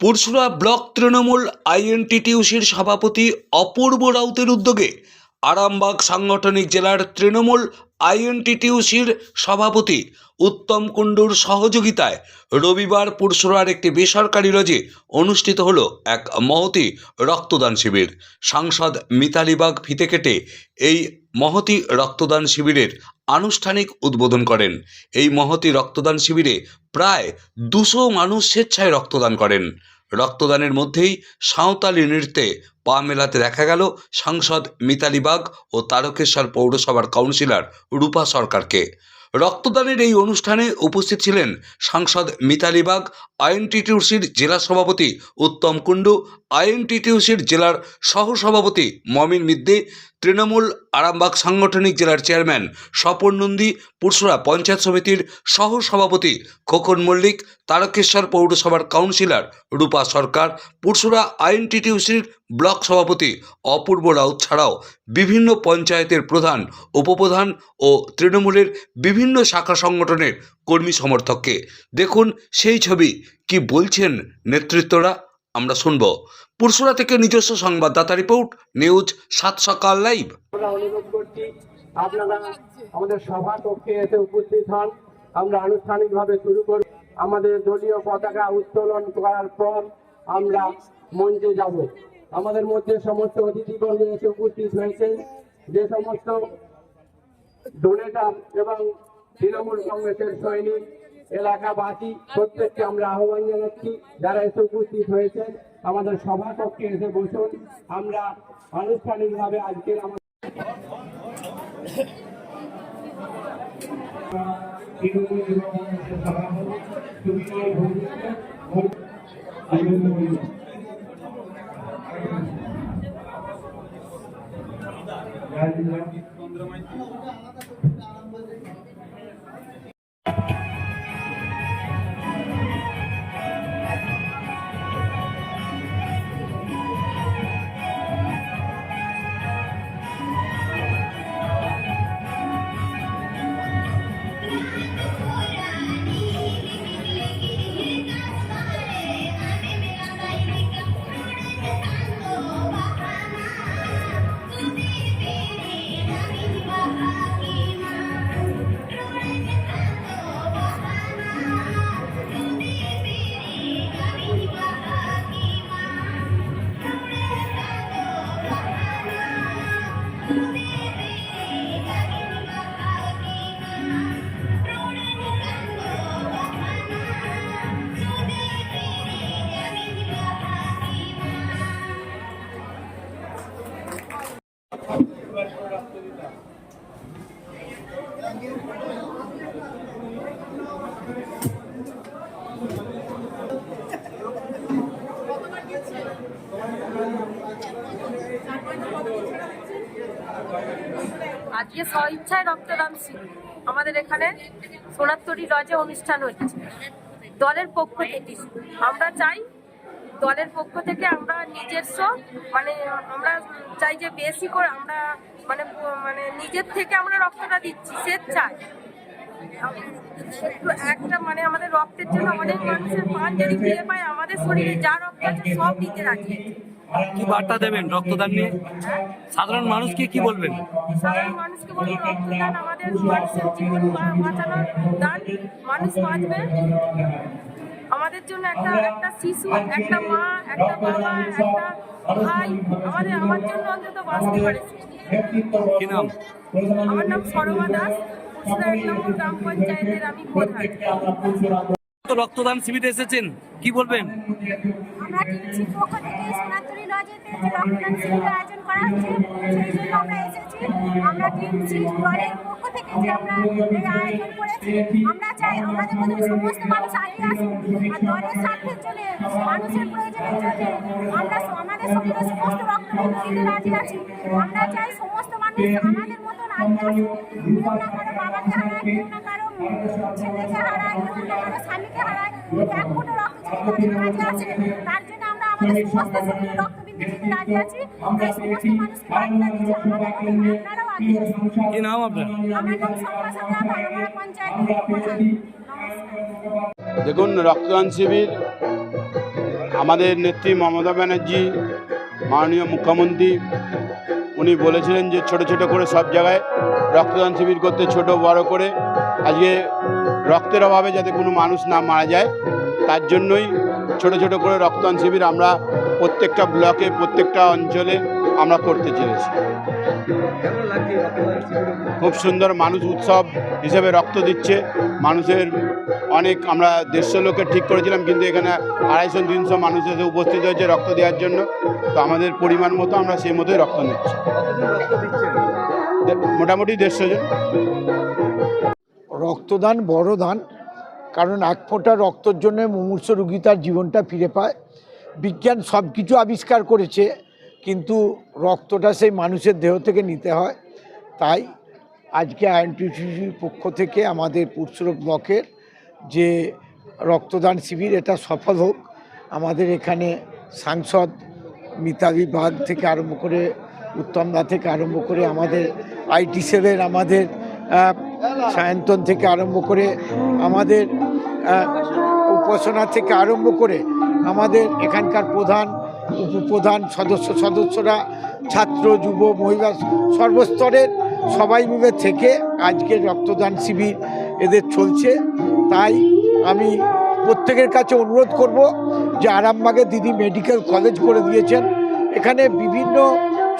Pursurah block Trinamool আইএনটিটিউসির সভাপতি অপূর্ব রাউতের উদ্যোগে আরামবাগ সাংগঠনিক জেলার তৃণমূল আইএনটিটিউসির সভাপতি উত্তম কুণ্ডুর সহযোগিতায় রবিবার পুরসুরার একটি বেসরকারি লজে অনুষ্ঠিত হল এক মহতি রক্তদান শিবির। সাংসদ মিতালি বাগ ফিতে কেটে এই মহতি রক্তদান শিবিরের আনুষ্ঠানিক উদ্বোধন করেন। এই মহতি রক্তদান শিবিরে প্রায় দুশো মানুষ স্বেচ্ছায় রক্তদান করেন। রক্তদানের মধ্যেই সাঁওতালি নৃত্যে পা মেলাতে দেখা গেল সাংসদ মিতালি বাগ ও তারকেশ্বর পৌরসভার কাউন্সিলর রূপা সরকারকে। রক্তদানের এই অনুষ্ঠানে উপস্থিত ছিলেন সাংসদ মিতালি বাগ আইএনটিটিউসির জেলা সভাপতি উত্তম কুণ্ডু, আইএনটিটিউসির জেলার সহসভাপতি মমিন মিদ্দে, তৃণমূল আরামবাগ সাংগঠনিক জেলার চেয়ারম্যান স্বপন নন্দী, পুরসুরা পঞ্চায়েত সমিতির সহসভাপতি খোকন মল্লিক, তারকেশ্বর পৌরসভার কাউন্সিলর রূপা সরকার, পুরসুরা আইএনটিটিউসির ব্লক সভাপতি অপূর্ব রাউত ছাড়াও বিভিন্ন পঞ্চায়েতের প্রধান, উপপ্রধান ও তৃণমূলের বিভিন্ন শাখা সংগঠনের কর্মী সমর্থককে। দেখুন সেই ছবি। কি বলছেন নেতৃত্বরা? আমরা শুনব। পুরসুরা থেকে নিজস্ব সংবাদদাতা রিপোর্ট, নিউজ সাত সকাল লাইভ। আপনারা আমাদের সভা কক্ষে এসে উপস্থিত হন। আমরা আনুষ্ঠানিকভাবে শুরু করি। আমাদের দলীয় পতাকা উত্তোলন করার পর আমরা মঞ্চে যাব। আমাদের মধ্যে সমস্ত অতিথিবর্গ এসে উপস্থিত হয়েছেন। যে সমস্ত ডোনেটার এবং তৃণমূল কংগ্রেসের সৈনিক, এলাকাবাসী প্রত্যেককে আমরা আহ্বান জানাচ্ছি, যারা এসে উপস্থিত হয়েছেন, আমাদের সভা কক্ষে এসে বসুন। আমরা আনুষ্ঠানিকভাবে আজকের আমাদের আজকে স্বইচ্ছায় রক্তদান শিবির আমাদের এখানে সোনারতরি লজে অনুষ্ঠান হচ্ছে। দলের পক্ষ থেকে। আমরা চাই দলের পক্ষ থেকে আমরা নিজস্ব মানে আমরা চাই যে বেশি করে আমরা মানে মানে নিজের থেকে আমরা রক্তটা দিচ্ছি, স্বেচ্ছায়। একটু একটা মানে আমাদের রক্তের জন্য অনেক মানুষের প্রাণ যদি ফিরে পায়, আমাদের শরীরে যা রক্ত আছে সব দিতে আছে। কি বার্তা দেবেন রক্তদান নিয়ে? সাধারণ মানুষকে কি বলবেন? সাধারণ মানুষকে বলব রক্তদান আমাদের মানুষের জীবন বাঁচানোর দান। মানুষ বাঁচবে। আমাদের জন্য একটা একটা শিশু একটা মা একটা বাবা একটা ভাই আমাদের আমার জন্য অন্তত বাঁচতে পারেছে কি নাম? আমার নাম সরমা দাস গ্রাম পঞ্চায়েতের আমি প্রধান। রক্তদান শিবিরে এসেছেন কি বলবেন? আমরা পক্ষ থেকে লজেতে যে রক্তদান শিবিরের আয়োজন করা হচ্ছে, সেই জন্য আমরা এসেছি। আমরা টিএমসি দলের পক্ষ থেকে যে আমরা এই আয়োজন করেছি, আমরা চাই আমাদের মধ্যে সমস্ত মানুষ আগে আসুন আর দলের স্বার্থের জন্য মানুষের প্রয়োজনের জন্য আমরা আমাদের শরীরে সমস্ত রক্তদান দিতে রাজি আছি। আমরা চাই সমস্ত মানুষ আমাদের মতন আগে আসুন কেউ না কারও বাবাকে হারায়, কেউ না কারও ছেলেকে হারায়, কেউ না কারও স্বামীকে হারায়। এক ফোঁটা রক্ত দিতে রাজি আছে। তার জন্য আমরা আমাদের সমস্ত শরীরে রক্তবিন্দু দিতে আছি। তাই সমস্ত মানুষকে বার্তা দিচ্ছি আমাদের মতন আপনারাও আগে আসুন কি নাম আপনার? আমার নাম শম্পা সাঁতরা ভালোমারা পঞ্চায়েত প্রধান। নমস্কার। দেখুন রক্তদান শিবির আমাদের নেত্রী মমতা ব্যানার্জি মাননীয় মুখ্যমন্ত্রী উনি বলেছিলেন যে ছোট ছোট করে সব জায়গায় রক্তদান শিবির করতে ছোট বড় করে। আজকে রক্তের অভাবে যাতে কোনো মানুষ না মারা যায় তার জন্যই ছোট ছোট করে রক্তদান শিবির আমরা প্রত্যেকটা ব্লকে, প্রত্যেকটা অঞ্চলে আমরা করতে চেয়েছি। খুব সুন্দর মানুষ উৎসব হিসেবে রক্ত দিচ্ছে। মানুষের অনেক আমরা দেড়শো লোকের ঠিক করেছিলাম, কিন্তু এখানে আড়াইশো, তিনশো মানুষ এসে উপস্থিত হয়েছে রক্ত দেওয়ার জন্য। তো আমাদের পরিমাণ মতো আমরা সেই মতোই রক্ত নিচ্ছি। মোটামুটি দেড়শো জন। রক্তদান বড় দান, কারণ এক ফোঁটা রক্তর জন্য মুমূর্ষ রুগী তার জীবনটা ফিরে পায়। বিজ্ঞান সব কিছু আবিষ্কার করেছে, কিন্তু রক্তটা সেই মানুষের দেহ থেকে নিতে হয়। তাই আজকে আইএনটিসির পক্ষ থেকে আমাদের পুরসুরক ব্লকের যে রক্তদান শিবির, এটা সফল হোক। আমাদের এখানে সাংসদ মিতালি বাগ থেকে আরম্ভ করে উত্তম দা থেকে আরম্ভ করে, আমাদের আইটি সেভেন আমাদের সায়ন্তন থেকে আরম্ভ করে, আমাদের উপাসনা থেকে আরম্ভ করে আমাদের এখানকার প্রধান উপপ্রধান সদস্য, সদস্যরা, ছাত্র, যুব, মহিলা, সর্বস্তরের সবাই মিলে থেকে আজকে রক্তদান শিবির এদের চলছে। তাই আমি প্রত্যেকের কাছে অনুরোধ করব যে আরামবাগে দিদি মেডিকেল কলেজ করে দিয়েছেন। এখানে বিভিন্ন,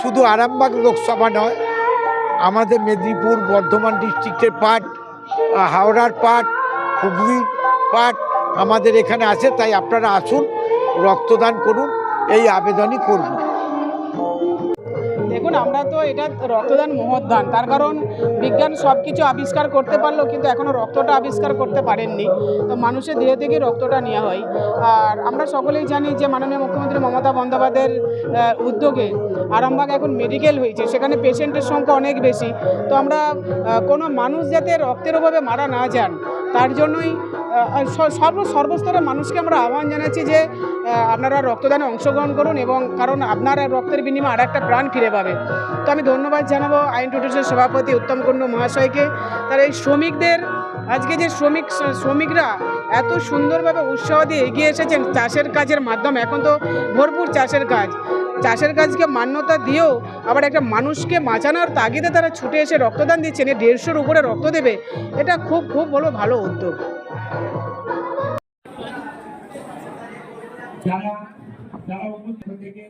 শুধু আরামবাগ লোকসভা নয়, আমাদের মেদিনীপুর, বর্ধমান ডিস্ট্রিক্টের পার্ট হাওড়ার পার্ট হুগলির পার্ট আমাদের এখানে আছে, তাই আপনারা আসুন, রক্তদান করুন, এই আবেদনই করব। দেখুন, আমরা তো এটা রক্তদান মহৎদান তার কারণ বিজ্ঞান সব কিছু আবিষ্কার করতে পারল, কিন্তু এখনও রক্তটা আবিষ্কার করতে পারেননি। তো মানুষের দেহ থেকে রক্তটা নেওয়া হয়। আর আমরা সকলেই জানি যে মাননীয় মুখ্যমন্ত্রী মমতা বন্দ্যোপাধ্যায়ের উদ্যোগে আরামবাগ এখন মেডিকেল হয়েছে, সেখানে পেশেন্টের সংখ্যা অনেক বেশি। তো আমরা কোনো মানুষ যাতে রক্তের অভাবে মারা না যান, তার জন্যই সর্ব সর্বস্তরের মানুষকে আমরা আহ্বান জানাচ্ছি যে আপনারা রক্তদানে অংশগ্রহণ করুন এবং কারণ আপনার রক্তের বিনিময়ে আর একটা প্রাণ ফিরে পাবে। তো আমি ধন্যবাদ জানাব আইন টুটুসের সভাপতি উত্তম কুণ্ডু মহাশয়কে। তার এই শ্রমিকদের, আজকে যে শ্রমিক, শ্রমিকরা এত সুন্দরভাবে উৎসাহ দিয়ে এগিয়ে এসেছেন চাষের কাজের মাধ্যমে, এখন তো ভরপুর চাষের কাজ। চাষের কাজকে মান্যতা দিয়েও আবার একটা মানুষকে বাঁচানোর তাগিদে তারা ছুটে এসে রক্তদান দিচ্ছেন এই দেড়শোর উপরে রক্ত দেবে। এটা খুব খুব বলো ভালো উদ্যোগ। যারা যারা উপস্থিত থেকে